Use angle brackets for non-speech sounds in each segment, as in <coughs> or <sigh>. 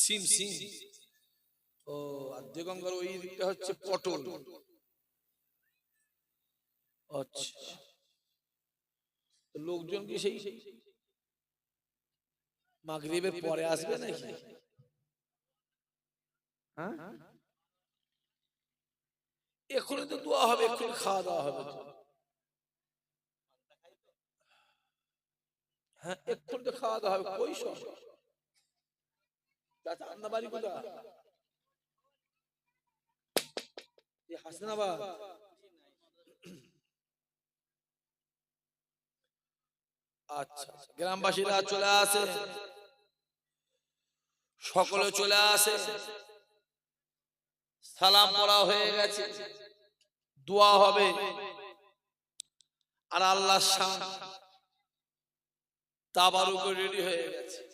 সিম সিম। ও আদ্য গঙ্গার ওই দিকটা হচ্ছে পটল। আচ্ছা। লোকজন কি সেই মাগরিবের পরে আসবে নাকি? হ্যাঁ? এক্ষুনি তো দোয়া হবে এক্ষুনি খাওয়া দাওয়া হবে হ্যাঁ এক্ষুনি তো খাওয়া দাওয়া হবে। কই সব? আচ্ছা গ্রামবাসীরা চলে আসে। সকলে চলে আসে। সালাম পড়া হয়ে গেছে। দোয়া হবে। আর আল্লাহ তাবারুকে রেডি হয়ে গেছে।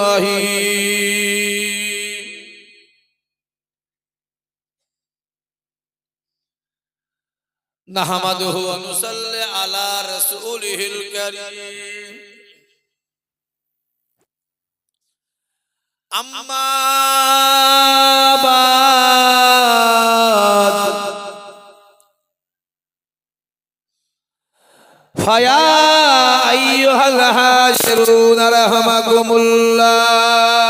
نحمده ونصلي على رسوله الكريم أما بعد فيا أيها الحاشرون رحمكم الله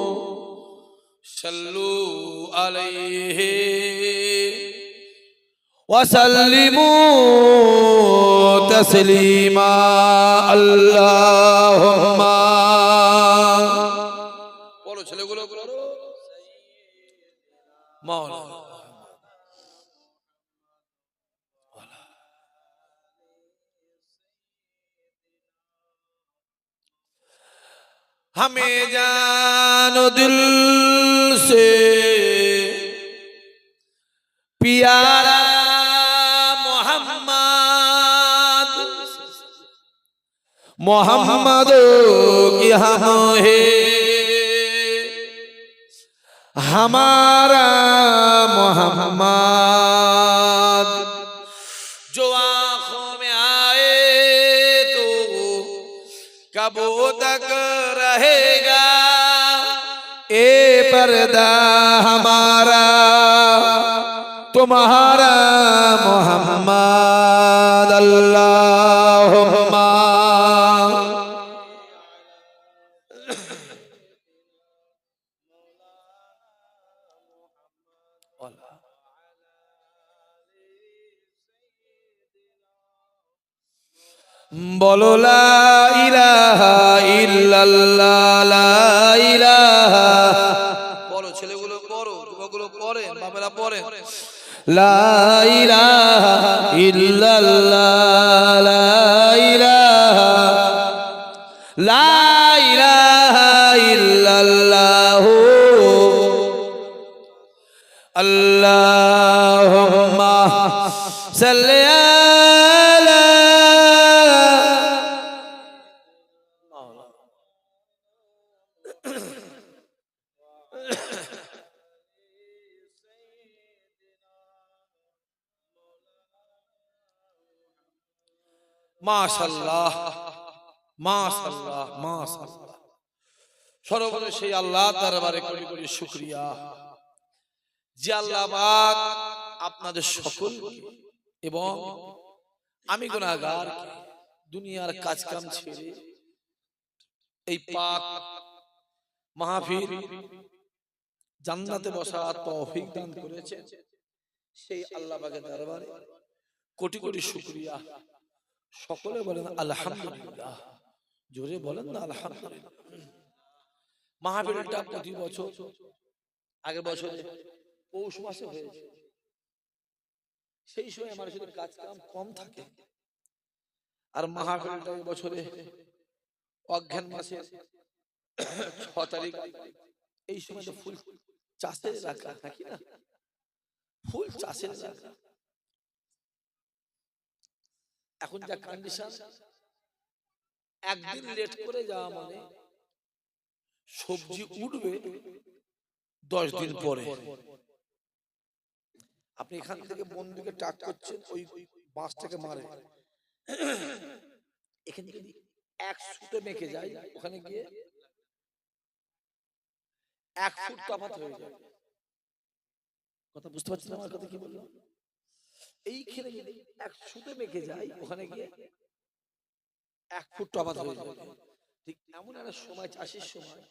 وسلموا تسليما اللهم বলো ছেলেগুলো মাওলানা ہمیں جانو دل سے پیا मोहम्मद की हम है हमारा मोहम्मद जो आंखों में आए तो कब तक रहेगा ए पर्दा हमारा तुम्हारा मोहम्मद বলো লা ইলাহা ইল্লাল্লাহ লা ইলাহা। পড়ো ছেলেগুলো পড়ো তোমাগুলো পড়ে বাবারা পড়ে। লা ইলাহা ইল্লাল্লাহ লা ইলাহা। লা ইলাহা ইল্লাল্লাহ। আল্লাহুম্মা সাল্লি মাশাল্লাহ মাশাল্লাহ মাশাল্লাহ সর্বদা সেই আল্লাহ দরবারে করি করি শুকরিয়া। যে আল্লাহ পাক আপনাদের সকল এবং আমি গুনাহগার দুনিয়ার কাজ কাম ছেড়ে এই পাক মাহফিল জান্নাতে বসা তৌফিক দান করেছেন। সেই আল্লাহ পাকের দরবারে কোটি কোটি শুকরিয়া। সকলে বলেন আলহামদুলিল্লাহ। জোরে বলেন না আলহামদুলিল্লাহ। মাহফিলটা প্রতি বছর আগের বছরে পৌষ মাসে হয়েছে সেই সময় মানুষের কাজ কাম কম থাকে। আর মাহফিলটা এই বছরে অজ্ঞান মাসে ছ তারিখ। এই সময় তো ফুল চাষের রাখা নাকি না? ফুল চাষের রাখা। এখন যা কন্ডিশন একদিন লেট করে যাওয়া মানে সবজি উঠবে দশ দিন পরে। আপনি এখান থেকে বন্ধুকে টাক করছেন ওই বাঁশটাকে মারে। <clears throat> এখান থেকে যদি এক সুতে মেখে যায় ওখানে গিয়ে এক ফুট তফাৎ হয়ে যাবে কথা বুঝতে পারছেন আমার কথা কি বললাম? এইখানে যদি এক সুতে মেখে যায় ওখানে গিয়ে। এক ফুট তফাৎ হয়ে যাবে ঠিক এমন একটা সময়, চাষের সময়।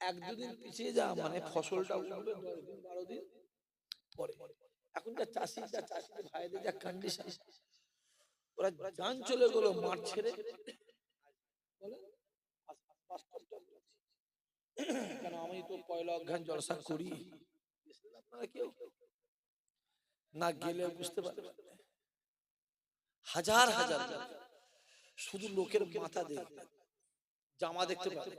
এক দুদিন পিছিয়ে যাওয়া মানে ফসলটা উঠবে দশ দিন, বারো দিন পরে। এখন যা চাষি যা চাষিদের ভাইদের যা কন্ডিশন ওরা যান চলে গেলো মাঠ ছেড়ে। কেন আমি তো পয়লা অজ্ঞান জলসা করি? কেউ? না গেলে বুঝতে পারবেন না। হাজার হাজার শুধু লোকের মাথা দেখবেন জামা দেখতে পাবেন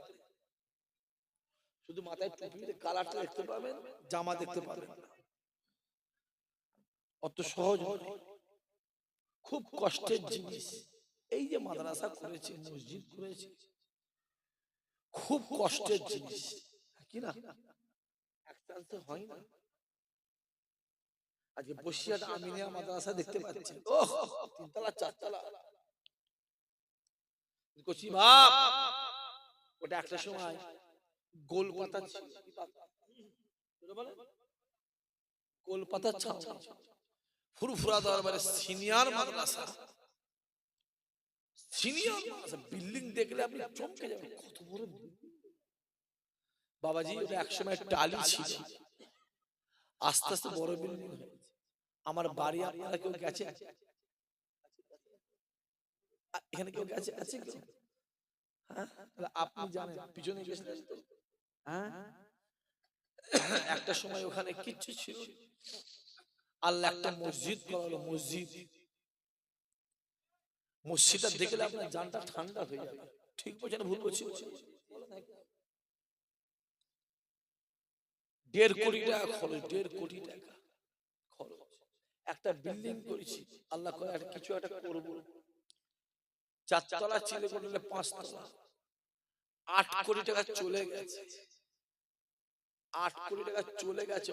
শুধু মাথায় টুপির কালারটা দেখতে পাবেন জামা দেখতে পাবেন। অত সহজ। খুব কষ্টের জিনিস। এই যে মাদ্রাসা করেছি মসজিদ করেছি। খুব কষ্টের জিনিস। কি না? এক চান্সে হয় না। আজকে বসিয়াট আমিনিয়া মাদ্রাসা দেখতে পাচ্ছেন ও তিনতলা চারতলা। কচি বাপ ওটা একটা সময় গোল পাতা? গোল। পাতা ছাও ফুরফুরা দরবারে সিনিয়র মাদ্রাসা। সিনিয়র মাদ্রাসা বিল্ডিং দেখলে আপনি চমকে যাবেন। কত বড় বাবাজি ওটা একসময় টালি ছিল। আস্তে আস্তে বড় বিল্ডিং হয়েছে আমার বাড়ি আপনারা কেউ গেছে? এখানে কেউ গেছে? আছে কেউ? হ্যাঁ? আপনি জানেন পিছনে গেছিলেন তো? হ্যাঁ? একটা সময় ওখানে কিচ্ছু ছিল আল্লাহ একটা মসজিদ করালো মসজিদ। মসজিদটা দেখলে আপনার জানটা ঠান্ডা হয়ে যাবে। ঠিক বলছেন ভুল বলছি দেড় কোটি টাকা খরচ দেড় কোটি টাকা। একটা বিল্ডিং করেছি। আল্লাহ একটা কিছু একটা করব। চারতলা ছেলে করলে পাঁচতলা। আট কোটি টাকা চলে গেছে। আট কোটি টাকা চলে গেছে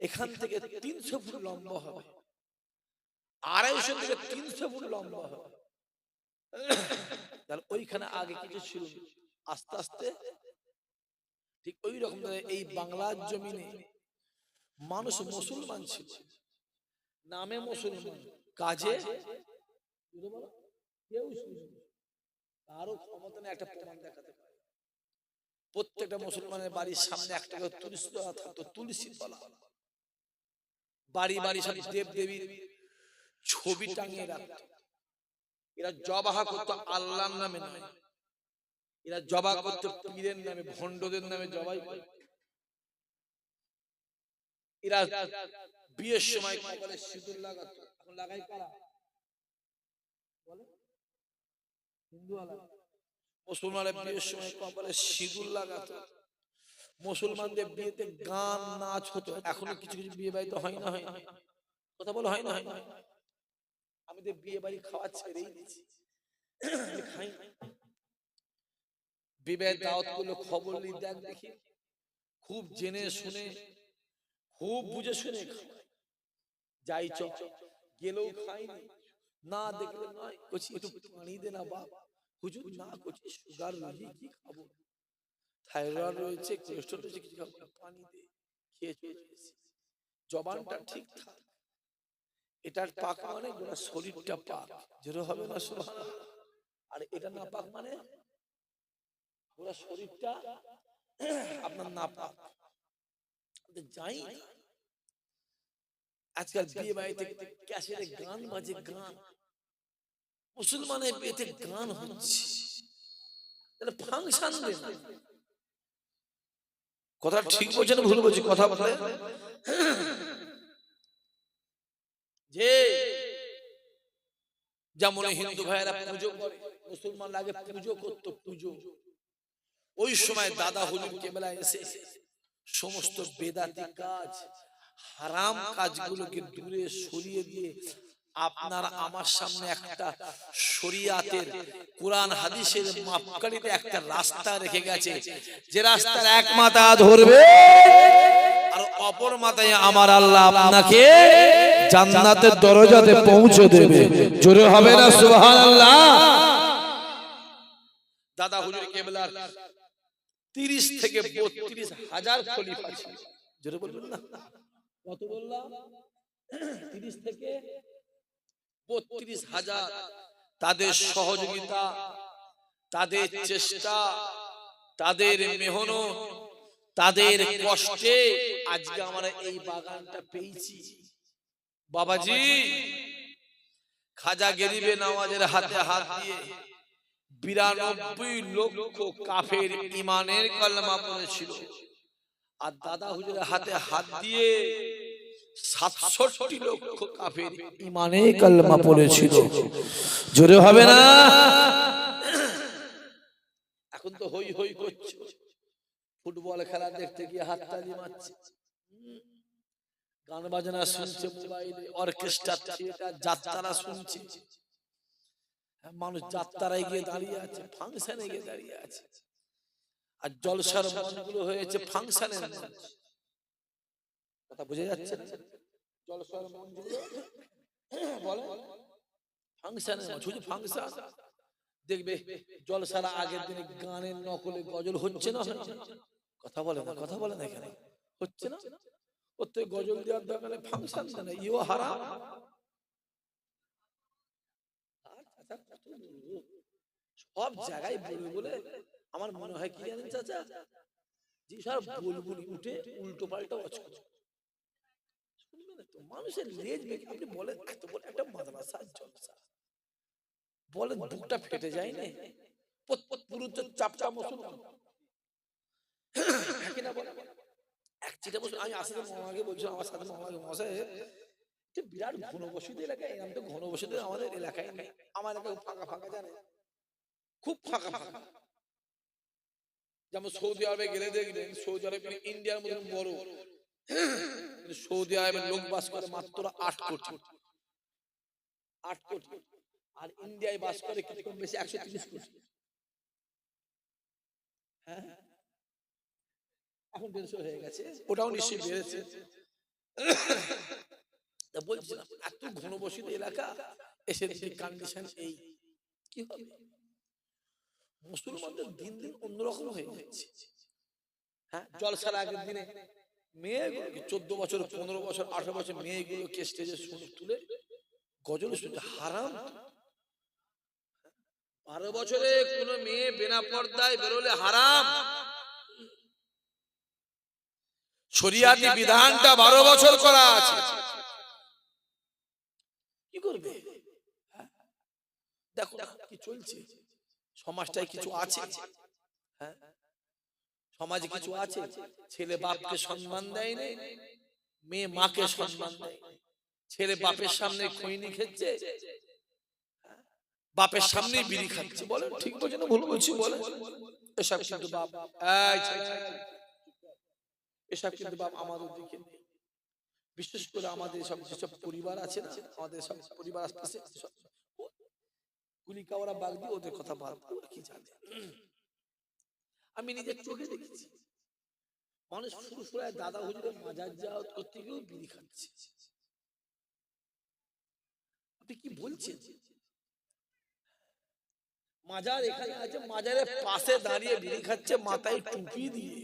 এখান থেকে তিনশো ফুট লম্বা হবে। আড়াইশো থেকে তিনশো ফুট লম্বা হবে। <coughs> তাহলে ওইখানে আগে কিছু ছিল। আস্তে আস্তে। ঠিক ওই রকম এই বাংলার জমিনে মানুষ মুসলমান ছিল। নামে মুসলমান। কাজে? বুঝতে কেউ ছিল ক্ষমতা নেই একটা প্রমাণ দেখাতে পারে। প্রত্যেকটা মুসলমানের বাড়ির সামনে একটা করে তুলসী তলা থাকতো তুলসী তলা বাড়ি বাড়ি সব দেব দেবীর ছবি টাঙিয়ে রাখতো। এরা জবাহা করতো আল্লাহর নামে নয় এরা জবা করতো পীরের নামে ভণ্ডদের নামে জবাই করতো। এরা বিয়ের সময় কপালে সিঁদুর লাগাতো। এখন লাগাই কারা? বলে? হিন্দু আলাদা মুসলমানের বিয়ের সময় কপালে সিঁদুর লাগাতো। মুসলমানদের বিয়েতে গান, নাচ হতো। এখনও কিছু কিছু বিয়ে বাড়িতে হয় না, হয় কথা বলো হয় না হয় না। আমি তো বিয়ে বাড়ি খাওয়া ছেড়েই দিয়েছি। খাই না। বিবাহের দাওয়াতগুলো খবর নিই দেখ দেখি। খুব জেনে শুনে খুব বুঝে শুনে। যাই চ, গেলেও খাইনি না দেখলে নয় কচি একটু পানি দে না বাপ। হুজুর, না কচি সুগার রোগী কি খাব? থাইরয়েড রয়েছে কোলেস্ট্রল রয়েছে, কিছু খাব পানি দে, খেয়ে চলে জবানটা ঠিক থাক। এটার পাক মানে গোটা শরীরটা পাক। যেটা হবে না, সুবহানাল্লাহ। আর এটা না পাক মানে? গোটা শরীরটা আপনার না পাক। যাই। আজকাল বিয়ে বাড়িতে ক্যাসেটে গান বাজে গান। মুসলমানের বিয়েতে গান হচ্ছে। ফাংশন দেন কথা ঠিক বলছেন ভুল বলছি কথা বলে যে যেমন হিন্দু ভাইয়েরা পুজো করে মুসলমান লাগে পুজো করতো পুজো। ওই সময় দাদা হুজুর কেবলা এসে সমস্ত বেদাতি কাজ হারাম কাজগুলোকে দূরে সরিয়ে দিয়ে আপনার আমার সামনে একটা শরিয়াতের কোরআন হাদিসের মাপকাঠিতে একটা রাস্তা রেখে গেছে। যে রাস্তার এক মাথা ধরবে। আর অপর মাথায় আমার আল্লাহ আপনাকে জান্নাতের দরজাতে পৌঁছে দেবে। জোরে হবে না সুবহানাল্লাহ। দাদা হুজুর কেবলার তিরিশ থেকে বত্রিশ হাজার খলিফা ছিল। জোরে বলবেন না? কত বললাম? তিরিশ থেকে বত্রিশ হাজার। তাদের সহযোগিতা তাদের চেষ্টা তাদের মেহনত তাদের কষ্টে আজকে আমরা এই বাগানটা পেয়েছি। বাবাজি খাজা গেরিবে নামাজের হাতে হাত দিয়ে বিরানব্বই লক্ষ কাফের ইমানের কলমা পড়েছিল। আর দাদা হুজুরের হাতে হাত দিয়ে সাতষট্টি লক্ষ কাফের ইমানে কলমা পড়েছিল। জোরে হবে না? এখন তো হই হই করছে। ফুটবল খেলা দেখতে গিয়ে হাততালি মারছে। গান বাজনা শুনছে মোবাইলে, অর্কেস্ট্রা, থিয়েটার শুনছে। মানুষ যাত্রায় গিয়ে দাঁড়িয়ে আছে ফাংশনে গিয়ে দাঁড়িয়ে আছে। আর জলসার মঞ্চগুলো হয়েছে ফাংশনের মঞ্চ। কথা বুঝে যাচ্ছে না? জলসার মঞ্চগুলো? বলে ফাংশনের মঞ্চ শুধু ফাংশন দেখবে জলসার আগের দিনে গানের নকলে গজল হচ্ছে না কথা বলে না কথা বলে না এখানে। হচ্ছে না? থেকে গজল দেওয়ার দরকার ফাংশন না ইও হারাম আর চাচা কত বলব? সব জায়গায় বলে বলে আমার মনে হয় কি জানেন চাচা? যে সব বুলবুল উঠে উল্টো পাল্টা করে তো মানুষের লেজ বেঁকে আপনি বলেন এত বড় একটা মাদ্রাসা জলসা। বলেন বুকটা ফেটে যায় না? পত পত পুরো যে চাপটা মুসলমান <coughs> একই না বলে এক চিটা বসে আমি আসলে মামাকে বলছিলাম আমার সাথে মামাকে মশাই যে বিরাট ঘনবসতি এলাকা এরকম তো ঘনবসতি আমাদের এলাকায় নেই। আমার এলাকায় ফাঁকা ফাঁকা জানে। খুব ফাঁকা ফাঁকা। যেমন সৌদি আরবে গেলে দেখবেন, সৌদি আরব মানে ইন্ডিয়ার মতন বড়। সৌদি আরবের লোক বাস করে মাত্র আট কোটি। আট কোটি। আর ইন্ডিয়ায় বাস করে বেশি একশো তিরিশ কোটি। হ্যাঁ? এখন দেড়শো হয়ে গেছে। ওটাও নিশ্চয়ই বেড়েছে। বলছিলাম, এত ঘনবসিত এলাকা, এসে কন্ডিশন এই। কি হবে? মুসলমানদের দিন দিন অন্যরকম হয়ে যাচ্ছে। হ্যাঁ জলসার আগের দিনে মেয়েগুলোকে চোদ্দ বছর, পনেরো বছর, আঠারো বছর মেয়েগুলোকে স্টেজে তুলে গজল শুনতে হারাম বারো বছরে কোনো মেয়ে বিনা পর্দায় বেরোলে হারাম। শরিয়াতি বিধানটা বারো বছর করা আছে। কি করবে? হ্যাঁ? দেখো কি চলছে। সমাজটায় কিছু আছে? হ্যাঁ? সমাজে কিছু আছে? ছেলে বাপকে সম্মান দেয় না মেয়ে মাকে সম্মান দেয় ছেলে বাপের সামনে খৈনি খেচ্ছে? বাপের সামনে বিড়ি খাচ্ছে। বলে ঠিক বলছে না ভুল বলছি বলে এসব কিন্তু বাপ। এসব কিন্তু বাপ আমাদের দিকে নেই বিশেষ করে আমাদের সব যেসব পরিবার আছে না আমাদের সব পরিবার আশপাশে কাওয়ারা বাগ দিয়ে ওদের কথা কি জানে? আমি নিজের চোখে দেখেছি। মানুষ ফুরফুরায় দাদা মাজার যাওয়া করতে বিড়ি খাচ্ছে। আপনি কি বলছেন? মাজার এখানে আছে, মাজারের পাশে দাঁড়িয়ে বিড়ি খাচ্ছে, মাথায় টুপি দিয়ে।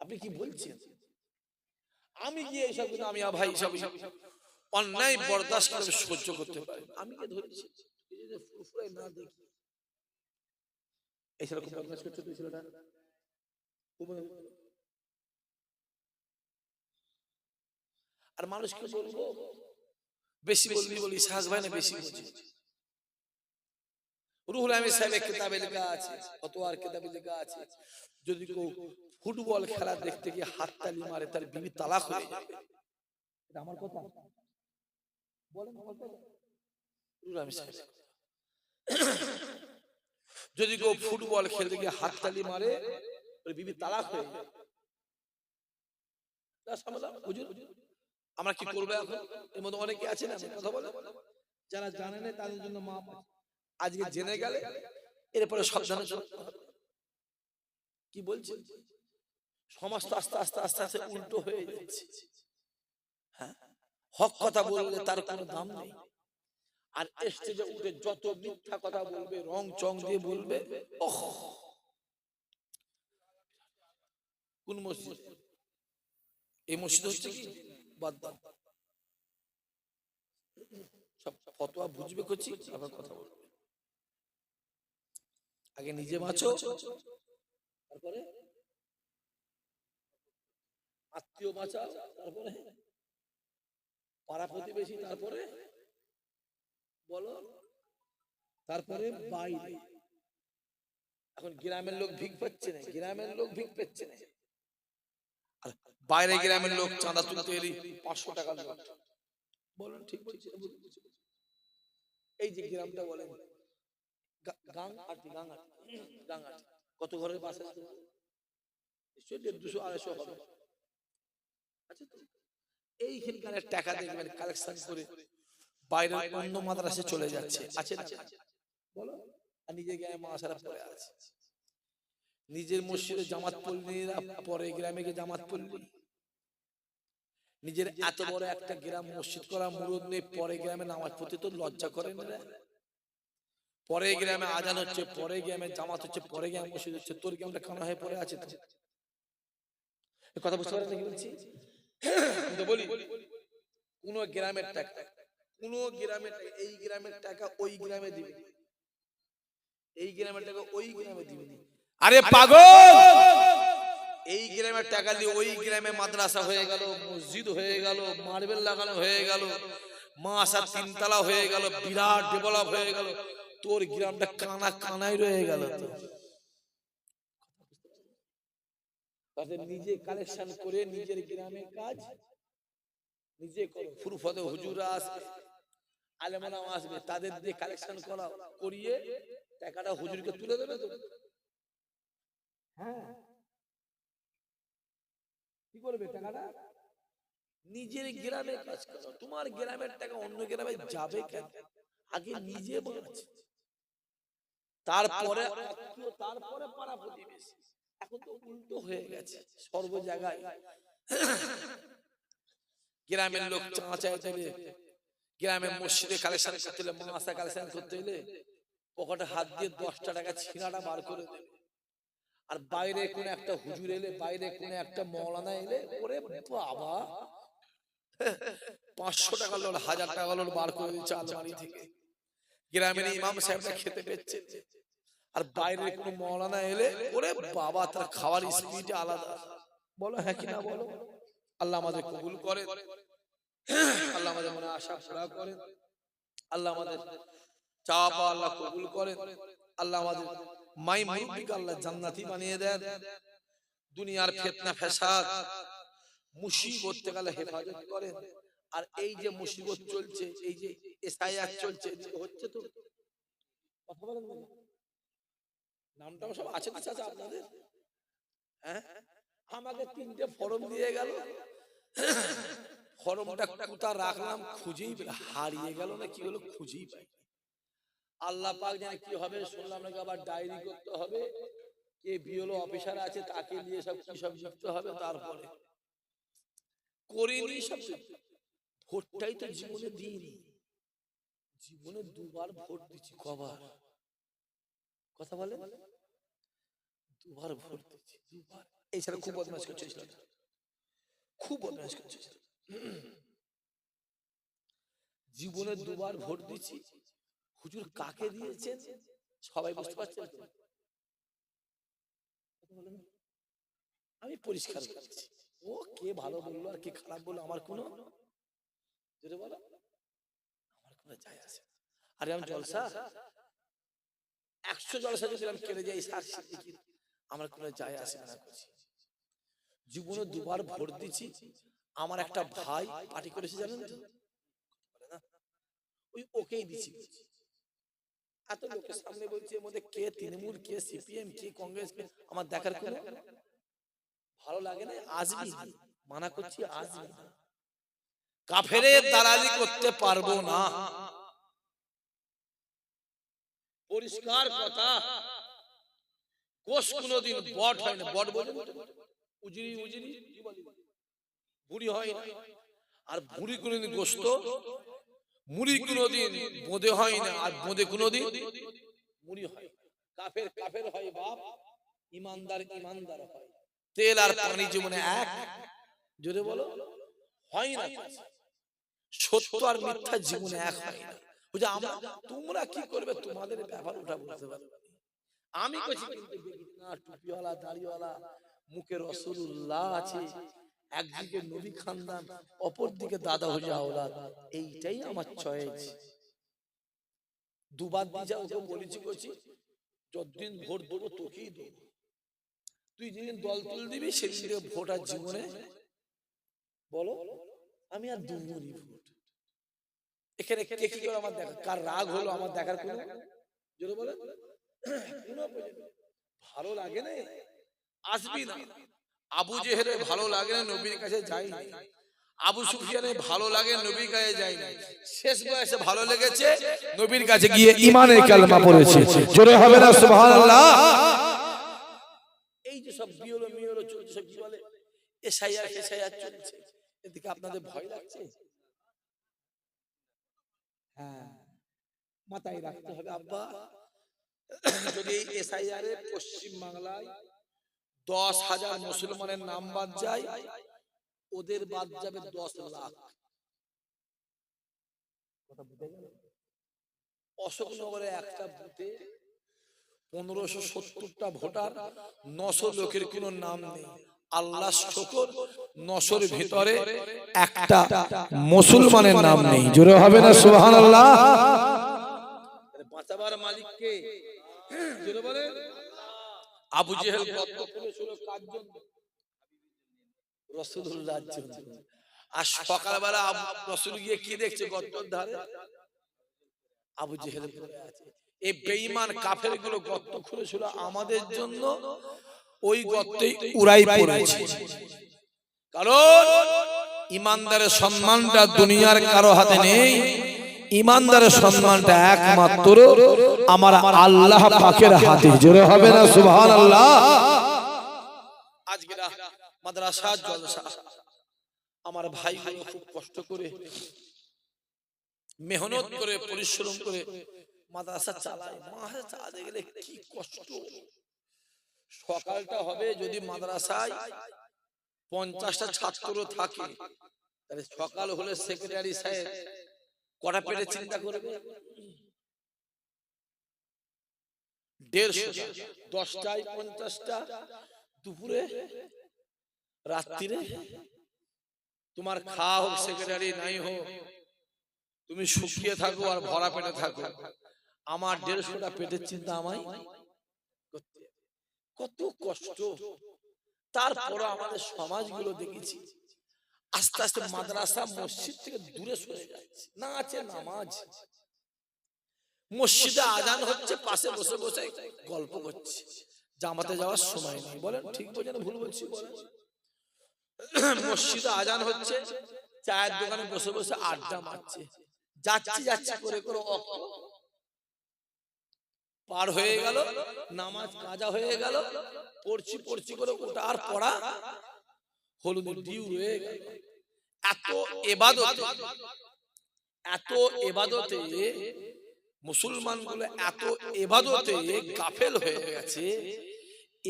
আপনি কি বলছেন? আমি গিয়ে এইসব আমি ভাই সব অন্যায় বরদাস্ত সহ্য করতে পারি আমি কে ধরেছি। এই যে ফুরফুরায় না দেখি। এই বদমাশ করছে ছেলেটা। আর মানুষকে বলব? বেশি বলবি বলি সাহস ভাই না বেশি বুঝি রুহুল আমির সাহেবের কিতাবে লেখা আছে ফতোয়ার কিতাবে লেখা আছে। যদি কেউ ফুটবল খেলা দেখতে গিয়ে হাততালি মারে তার বিবি তালাক হয়ে যাবে এটা আমার কথা। বলেন বলতে রুহুল আমির সাহেব। যদি কেউ ফুটবল খেলতে গিয়ে হাত হাততালি মারে বিবি তালাক হয়ে আমরা কি করব এখন? এর মধ্যে অনেকে আছে না কথা বলে যারা জানে না তাদের জন্য মা আজকে জেনে গেলে এরপরে সাবধানে। কি বলছে সমাজ তো আস্তে আস্তে আস্তে আস্তে উল্টো হয়ে যাচ্ছে। হ্যাঁ? হক কথা বললে তার কোনো দাম নেই। আর স্টেজে উঠে যত মিথ্যা কথা বলবে, রং চং দিয়ে বলবে, ওহ। কোন মসজিদ? এই মসজিদ হচ্ছে কি? বাদ দাও। সব ফতোয়া বুঝবে করছি আবার কথা বলবে। আগে নিজে বাঁচো। তারপরে? আত্মীয় বাঁচাও, তারপরে? পাড়া প্রতিবেশী, তারপরে? বলো। তারপরে বাইরে। এখন গ্রামের লোক ভিক পাচ্ছে না, গ্রামের লোক ভিক পাচ্ছে না। বাইরে গ্রামের লোক চাঁদা তুলতে এলি পাঁচশো টাকা বলেন, ঠিক। এই যে গ্রামটা বলেন, গা- আটি গাং আটি গাং আটি কত ঘরের আছে নিশ্চয়ই দেড় দুশো, আড়াইশো হবে। আচ্ছা এইখানকার টাকা দেখবেন কালেকশন করে বাইরের অন্য মাদ্রাসে চলে যাচ্ছে। আছে বলো। আর নিজের গ্রামে মাসারা পড়ে আছে। নিজের মসজিদে জামাত পল্লীরা পরে গ্রামে গিয়ে জামাত পল্লী নিজের এত বড় একটা গ্রাম মসজিদ করা মুরুদ নেই পরে গ্রামে নামাজ পড়তে তো লজ্জা করে না পরে গ্রামে আজান হচ্ছে পরে গ্রামে জামাত হচ্ছে পরে গ্রামে মসজিদ হচ্ছে। তোর গ্রামটা কানা হয়ে পড়ে আছে তো? কথা বুঝতে পারেন বলছি বলি কোন গ্রামের টাকা কোন গ্রামের টাকা এই গ্রামের টাকা ওই গ্রামে দিবে। এই গ্রামের টাকা ওই গ্রামে দিবে। আরে পাগল! এই গ্রামের টাকা দিয়ে ওই গ্রামে মাদ্রাসা হয়ে গেল মসজিদ হয়ে গেল মার্বেল লাগানো হয়ে গেল মাসা তিনতলা হয়ে গেল বিরাট ডেভেলপ হয়ে গেল তোর গ্রামটা কানা কানাই রয়ে গেল তো। তাদের নিজে কালেকশন করে নিজের গ্রামের কাজ নিজে করো। ফুরফতে হুজুরা আসবে আসবে তাদের দিয়ে কালেকশন করা করিয়ে টাকাটা হুজুরকে তুলে দেবে তো? হ্যাঁ। কি করবে টাকাটা? নিজের গ্রামে কাজ করো। তোমার গ্রামের টাকা অন্য গ্রামে যাবে কেন? আগে নিজে বাঁচ তারপরে তারপরে পাড়া প্রতিবেশী। এখন তো উল্টো হয়ে গেছে। সর্ব জায়গায় গ্রামের লোক চা গ্রামের মসজিদে কালেকশন করতে হলে মাসা কালেকশন করতে হলে পকেটে হাত দিয়ে দশটা টাকা ছিনাটা বার করে দেবে। আর বাইরে কোন একটা হুজুর এলে বাইরে কোন একটা মৌলানা এলে ওরে বাবা পাঁচশো টাকা লোড হাজার টাকা লোড বার করে দিচ্ছে আলমারি থেকে। গ্রামের ইমাম সাহেবরা খেতে পেচ্ছে আর বাইরে কোন মৌলানা এলে ওরে বাবা তার খাওয়ার স্পিড আলাদা। বলো হ্যাঁ কি না বলো? আল্লাহ আমাদের কবুল করে আল্লাহ আমাদের মনে আশা পুরা করেন। আল্লাহ আমাদের পাওয়া আল্লাহ কবুল করেন। আল্লাহ আমাদের মাই মুরব্বিকে আল্লাহ জান্নাতি বানিয়ে দেন। দুনিয়ার ফিতনা, ফ্যাসাদ, মুসিবত থেকে আল্লাহ হেফাজত করেন। আর এই যে মুসিবত চলছে, এই যে এসআইআর চলছে হচ্ছে তো, কথা বলেন না নামটা সব আছে চাচা আপনাদের। হ্যাঁ? আমাকে তিনটে ফর্ম দিয়ে গেল। ফর্মটা কোথা রাখলাম খুঁজেই। হারিয়ে গেল না, কি হলো খুঁজেই পাই আল্লাহ পাক জানে কি হবে শুনলাম নাকি আবার ডায়েরি করতে হবে, কে বিএলও অফিসার আছে তাকে নিয়ে সব কি সব লিখতে হবে তারপরে। করিনি সব ভোটটাই তো জীবনে দিইনি। জীবনে দুবার ভোট দিচ্ছি, কবার? কথা বলে দুবার ভোট দিচ্ছি, দুবার। এই ছেলে খুব বদমাশ করছে খুব বদমাশ করছে। জীবনে দুবার ভোট দিচ্ছি হুজুর কাকে দিয়েছেন? সবাই বুঝতে পারছেন। আমি পরিষ্কার করছি। ও কে ভালো বলল আর কে খারাপ বলল আমার কোনো জোরে বলো। আমার কোনো যায় আসে না। আরে আমি জলসা? একশো জলসা যদি আমি কেড়ে যাই সার আমার কোনো যায় আসে না করছি। জীবনে দুবার ভোট দিচ্ছি আমার একটা ভাই পার্টি করেছে জানেন তো? ওই ওকেই দিছি। এত লোকের সামনে বলছে, এর মধ্যে কে তৃণমূল, কে সিপিএম, কে কংগ্রেস, কে আমার দেখার কোনো ভালো লাগে না? আসবি মানা করছি আসবি না। কাফেরের দালালি করতে পারব না। পরিষ্কার কথা। কোষ কোনোদিন বট হয় না। বট বলে উজরি উজরি। কি বলে? বুড়ি হয় আর বুড়ি কোনোদিন গোস্ত মুড়ি কোনোদিন বোঁদে হয় না। আর বোঁদে কোনোদিন মুড়ি হয় কাফের কাফের হয় বাপ ইমানদার ইমানদার হয়। তেল আর পানি জীবনে এক। জোরে বলো। হয় না। সত্য আর মিথ্যা জীবনে এক হয় না। বুঝা আমরা তোমরা কি করবে? তোমাদের ব্যাপার ওটা বুঝতে পারবে আমি কইছি কিন্তু টুপিওয়ালা দাড়িওয়ালা মুখে রসুল্লাহ আছে। একদিকে নবী খানদান অপর দিকে দাদা হুজা আওলাদ এইটাই আমার চয়েস দুবার যা ওকে বলেছি কইছি যতদিন ভোট দেবো তোকেই দেবো। তুই যেদিন দল তুল দিবি সেদিন ভোট আর জীবনে। বলো আমি আর দুমুনি ভোট। এখানে কে কি করে আমার দেখা কার রাগ হলো আমার দেখার কোনো জোরে বলে <clears throat> ভালো লাগে না। আসবি না। আবু জেহেলে ভালো লাগে না নবীর কাছে যাই আবু সুফিয়ানে ভালো লাগে নবীর কাছে যাই না শেষ বয়সে ভালো লেগেছে নবীর কাছে গিয়ে ইমানের কালমা পড়েছে। জোরে হবে না সুবহানাল্লাহ। এই যে সব বিয়লো মিয়লো চলছে সব কি বলে? এসআইআর এসআইআর চলছে। এদিকে আপনাদের ভয় লাগছে? হ্যাঁ মাথায় রাখতে হবে আব্বা। যদি এসআইআর পশ্চিম বাংলায় দশ হাজার মুসলমানের নাম বাদ যায় ওদের বাদ যাবে দশ লাখ। কথা বুঝে গেল? অশোকনগরে একটা বুথে পনেরোশো সত্তরটা ভোটার নশো লোকের কোনো নাম নেই। আল্লাহ শকর নশোর ভিতরে একটা মুসলমানের নাম নেই। জোরে হবে না সুবহানাল্লাহ। বাঁচাবার মালিককে। জোরে বলে আবু জেহেল গর্ত করেছিল কার জন্য? রসুলুল্লাহর জন্য? আর সকালবেলা রসুল গিয়ে কি দেখছে গর্তর ধারে? আবু জেহেল আছে। এই বেঈমান কাফেরগুলো গর্ত খুলেছিল আমাদের জন্য। ওই গর্তেই উড়াই পড়েছে। কারণ ইমানদারের সম্মানটা দুনিয়ার কারও হাতে নেই। ইমানদারের সম্মানটা একমাত্র আমার আল্লাহ পাকের হাতে। জোরে হবে না, সুবহানাল্লাহ। আজকে না মাদ্রাসা জলসা। আমার ভাইগুলো খুব কষ্ট করে, মেহনত করে, পরিশ্রম করে মাদ্রাসা চালায়। মাদ্রাসা চালাতে গেলে কি কষ্ট। সকালটা হবে যদি মাদ্রাসায় পঞ্চাশটা ছাত্র থাকে সকাল হলে সেক্রেটারি সাহেব কটা পেটে চিন্তা করবে? দেড়শো, দশটায় পঞ্চাশটা দুপুরে, রাত্রিরে। তোমার খাওয়া হোক সেক্রেটারি নাই হোক, তুমি শুকিয়ে থাকো আর ভরা পেটে থাকো। আমার দেড়শোটা পেটের চিন্তা আমায় করতে কত কষ্ট। তারপর আমাদের সমাজগুলো দেখেছি, আস্তে আস্তে মাদ্রাসা মসজিদ থেকে দূরে সরে যাচ্ছে। না আছে নামাজ। মসজিদে আজান হচ্ছে পাশে বসে বসে গল্প করছে। জামাতে যাওয়ার সময় নেই বলেন ঠিক না ভুল বলছি বলেন। মসজিদে আজান হচ্ছে চায়ের দোকানে বসে বসে আড্ডা মারছে। যাচ্ছি যাচ্ছি করে করে পার হয়ে গেল নামাজ কাজা হয়ে গেল পড়ছি পড়ছি করে ওটা আর পড়া হলুদ ডিউ রয়ে গেল। এত এবাদত এত এবাদতে মুসলমানগুলো এত এবাদতে গাফেল হয়ে গেছে,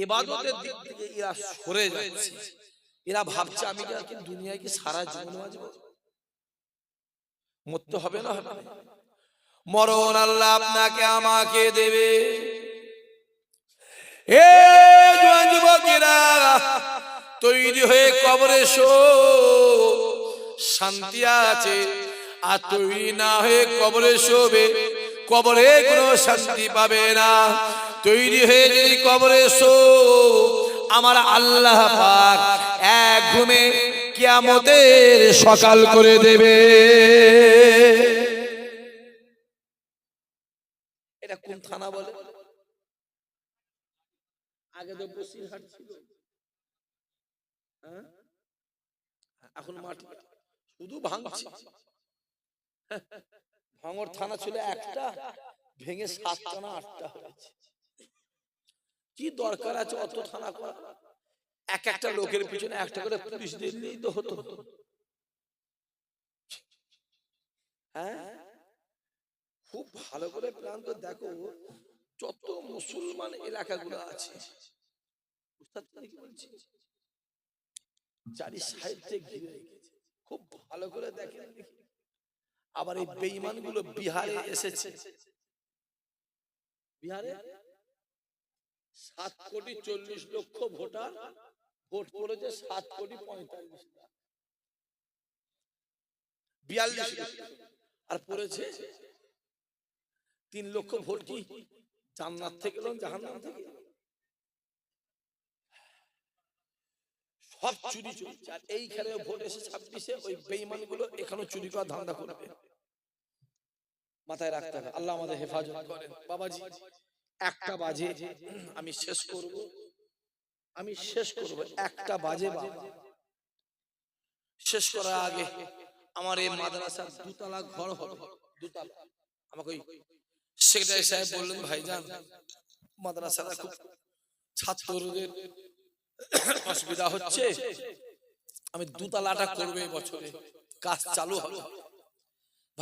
এবাদতের দিক থেকে এরা সরে যাচ্ছে। এরা ভাবছে, আমি কি দুনিয়ায় কি সারা জীবন বাঁচবো? মরতে হবে না হবে মরণ আল্লাহ আপনাকে আমাকে দেবে। এ যুবকেরা তৈরি হয়ে কবরে শো শান্তি আছে, আর তৈরি না হয়ে কবরে শোবে কবরে কোনো শান্তি পাবে না। তৈরি হয়ে যদি কবরে শো আমার আল্লাহ পাক এক ঘুমে কিয়ামতের সকাল করে দেবে। এটা কোন থানা বলে? আগে তো বসিরহাট ছিল। হ্যাঁ? এখন মাটি শুধু ভাঙছে। ভাঙর থানা ছিল একটা ভেঙে সাতটা না আটটা হয়েছে। কি দরকার আছে অত থানা করা? এক একটা লোকের পিছনে একটা করে পুলিশ দিলেই তো হতো। হ্যাঁ? খুব ভালো করে প্ল্যান তো দেখো যত মুসলমান এলাকাগুলো আছে। বলছি? চারি সাইড থেকে ঘিরে খুব ভালো করে দেখেন দেখি। আবার এই বেঈমানগুলো বিহারে এসেছে। বিহারে? সাত কোটি চল্লিশ লক্ষ ভোটার। ভোট করেছে সাত কোটি পঁয়তাল্লিশ লাখ। বিয়াল্লিশ আর পড়েছে তিন লক্ষ ভোট কি জান্নাত থেকে এলো জাহান্নাম থেকে। সব চুরি চলছে আর এইখানে ভোট এসে ছাব্বিশে ওই বেইমানগুলো এখানে চুরি করা ধান্দা করবে। মাথায় রাখতে হবে। আল্লাহ আমাদের হেফাজত করেন। বাবাজি, একটা বাজে আমি শেষ করব। আমি শেষ করব একটা বাজে শেষ করার আগে আমার এই মাদ্রাসার দুতলা ঘর হবে। দুতলা। আমাকে সেক্রেটারি সাহেব বললেন, ভাইজান, মাদ্রাসাটা খুব ছাত্রদের অসুবিধা হচ্ছে। আমি দুতলাটা করবে বছরে। কাজ চালু হবে।